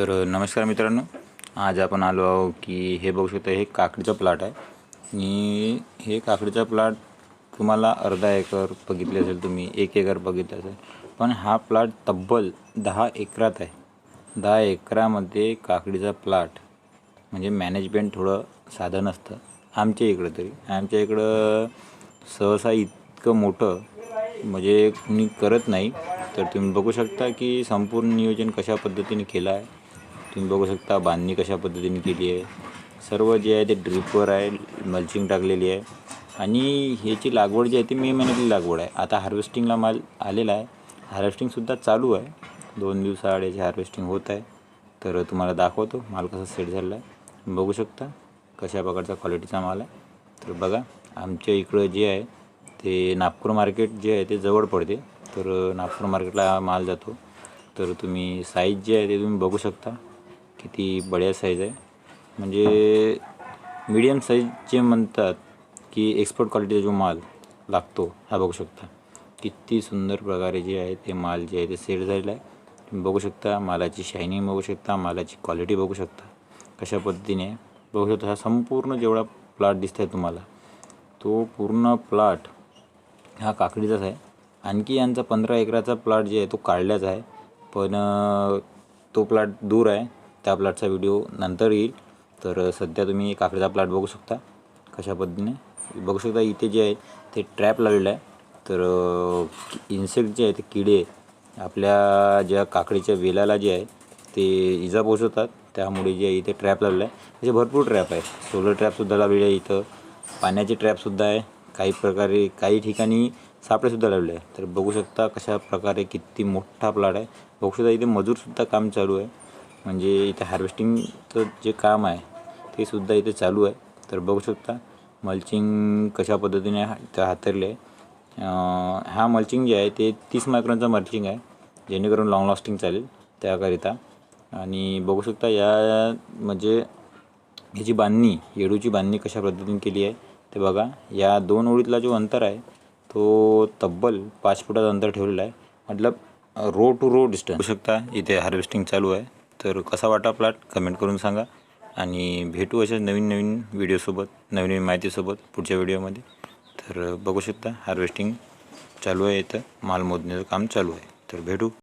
तर नमस्कार मित्रांनो. आज आपण आलो आहो की हे बघू शकता हे काकडीचा प्लॉट आहे. आणि हे काकडीचा प्लॉट तुम्हाला अर्धा एकर बघितले असेल तुम्ही एक एकर बघितलं असेल. पण हा प्लॉट तब्बल दहा एकरात आहे. दहा एकरामध्ये काकडीचा प्लॉट म्हणजे मॅनेजमेंट थोडं साधं नसतं आमच्या इकडं तरी. आमच्या इकडं सहसा इतकं मोठं म्हणजे कुणी करत नाही. तर तुम्ही बघू शकता की संपूर्ण नियोजन कशा पद्धतीने केलं आहे. तुम्ही बघू शकता बांधणी कशा पद्धतीने केली आहे. सर्व जे आहे ते ड्रिपवर आहे मल्चिंग टाकलेली आहे. आणि ह्याची लागवड जी आहे ती मे महिन्यातली लागवड आहे. आता हार्वेस्टिंगला माल आलेला आहे. हार्वेस्टिंगसुद्धा चालू आहे. दोन दिवसाआड याची हार्वेस्टिंग होत आहे. तर तुम्हाला दाखवतो माल कसा सेट झालेला आहे. बघू शकता कशा प्रकारचा क्वालिटीचा माल आहे. तर बघा आमच्या इकडं जे आहे ते नागपूर मार्केट जे आहे ते जवळ पडते. तर नागपूर मार्केटला हा माल जातो. तर तुम्ही साईज जे आहे ते तुम्ही बघू शकता. किती बड्या साईज आहे. म्हणजे मीडियम साईज जे म्हणतात की एक्सपोर्ट क्वालिटीचा जो माल लागतो हा बघू शकता. किती सुंदर प्रकारे जे आहे ते माल जे आहे ते सेट झालेला आहे. तुम्ही बघू शकता मालाची शायनिंग बघू शकता मालाची क्वालिटी बघू शकता. कशा पद्धतीने? बघू शकता हा संपूर्ण जेवढा प्लॉट दिसत आहे तुम्हाला तो पूर्ण प्लॉट हा काकडीचाच आहे. आणखी यांचा पंधरा एकराचा प्लॉट जे आहे तो काढलाच आहे. पण तो प्लॉट दूर आहे. त्या प्लॉटचा व्हिडिओ नंतर येईल. तर सध्या तुम्ही काकडीचा प्लॉट बघू शकता. कशा पद्धतीने? बघू शकता इथे जे आहे ते ट्रॅप लावलेलं आहे. तर इन्सेक्ट जे आहे ते किडे आपल्या ज्या काकडीच्या वेलाला जे आहे ते इजा पोचवतात त्यामुळे जे आहे इथे ट्रॅप लावलेला आहे. त्याचे भरपूर ट्रॅप आहे. सोलर ट्रॅपसुद्धा लावलेलं आहे इथं. पाण्याचे ट्रॅपसुद्धा आहे. काही प्रकारे काही ठिकाणी सापळेसुद्धा लावले आहे. तर बघू शकता कशा प्रकारे किती मोठा प्लॉट आहे. बघू शकता इथे मजूरसुद्धा काम चालू आहे. म्हणजे इथे हार्वेस्टिंगचं जे काम आहे ते सुद्धा इथे चालू आहे. तर बघू शकता मल्चिंग कशा पद्धतीने इथं हातरले. आहे हा मल्चिंग जे आहे ते तीस मायक्रॉनचा मल्चिंग आहे जेणेकरून लॉंग लास्टिंग चालेल त्याकरिता. आणि बघू शकता या म्हणजे ह्याची बांधणी येडूची बांधणी कशा पद्धतीने केली आहे ते बघा. या दोन ओळीतला जो अंतर आहे तो तब्बल पाच फुटाचं अंतर ठेवलेला आहे. मतलब रो टू रो डिस्टन्स बघू शकता इथे हार्वेस्टिंग चालू आहे. तर कसा वाटा प्लॉट कमेंट करून सांगा. आणि भेटू अशा नवीन नवीन व्हिडिओसोबत नवीन नवीन माहितीसोबत पुढच्या व्हिडिओमध्ये. तर बघू शकता हार्वेस्टिंग चालू आहे इथं. माल मोजण्याचं काम चालू आहे. तर भेटू.